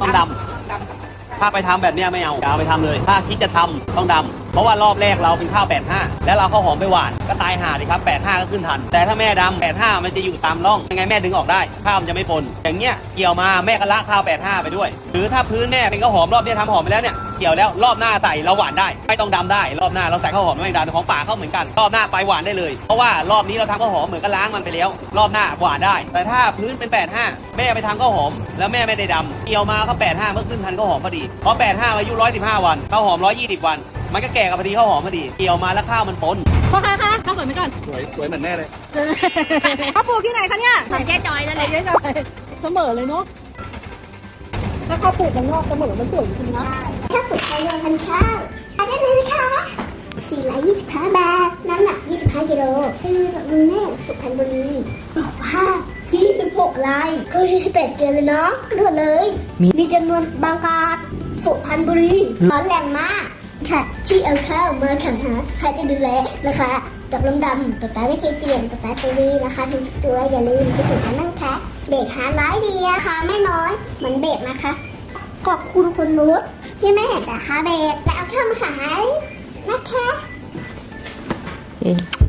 ต้องดำ ถ้าไปทำแบบเนี้ยไม่เอาอย่าเอาไปทำเลย ถ้าคิดจะทำต้องดำเพ ราะว่ารอบแรกเราเป็นข้าว 85 แล้วเราข้าวหอมไปหวานก็ตายห่าดิครับ 85 ก็ขึ้นทัน แต่ถ้าแม่ดำ85 มันจะอยู่ตามร่อง ยังไงแม่ดึงออกได้ ข้าวมันจะไม่ปน อย่างเงี้ยเกี่ยวมาแม่ก็ละข้าว 85 ไปด้วย หรือถ้าพื้นแม่เป็นข้าวหอมรอบนี้ทำหอมไปแล้วเนี่ยเกี่ยวแล้วรอบหน้าใส่เราหวานได้ไม่ต้องดำได้ รอบหน้าเราใส่ข้าวหอมไม่ดำของป่าเข้าเหมือนกัน รอบหน้าไปหวานได้เลย เพราะว่ารอบนี้เราทำข้าวหอมเหมือนกับล้างมันไปแล้ว รอบหน้าหวานได้ แต่ถ้าพื้นเป็น 85 แม่ไปทำข้าวหอม แล้วแม่ไม่ได้ดำเกี่ยวมาก็85 เมื่อขึ้นทันข้าวหอมพอดีเพราะ85อายุ115 วันข้าวหอม 120 วัน มันก็แก่กับพอดีข้าวหอมพอดี เกี่ยวมาแล้วข้าวมันปนพ่อคะคะข้าวสวยไหมก่อนสวยสวยเหมือนแม่เลยเขาปลูกที่ไหนคะเนี่ยเหมือนแค่จอยนั่นแหใส่ละเยอะจังเลยเสมอเลยเนาะถ้าเขาปลูกมันงอกเสมอมันสวยจริงๆนะถ้าปลูกไทยรวมพันธุ์ข้าวอันนี้เลยนะคะ425บาท น้ำหนัก 25กิโลเป็นมือจากมือแม่สุพรรณบุรีบอกว่า26ลายก็47เดือนเลยเนาะรวดเลย มีจำนวนบางกาดสุพรรณบุรีร้อนแรงมาก ค่ะ ที่เอาข้าวมาขังหาใครจะดูแลนะคะกับลมดำตัวตาไม่เคยเปลี่ยนตัวตาตัวดีนะคะทุกตัวอย่าลืมคิดถึงคันนั่งแคะเด็กหาร้ายดีราคาไม่น้อยเหมือนเบรกนะคะขอบคุณคุณนุชที่ไม่เห็นแต่คะเบรกแต่เอาข้ามาขายนะคะเ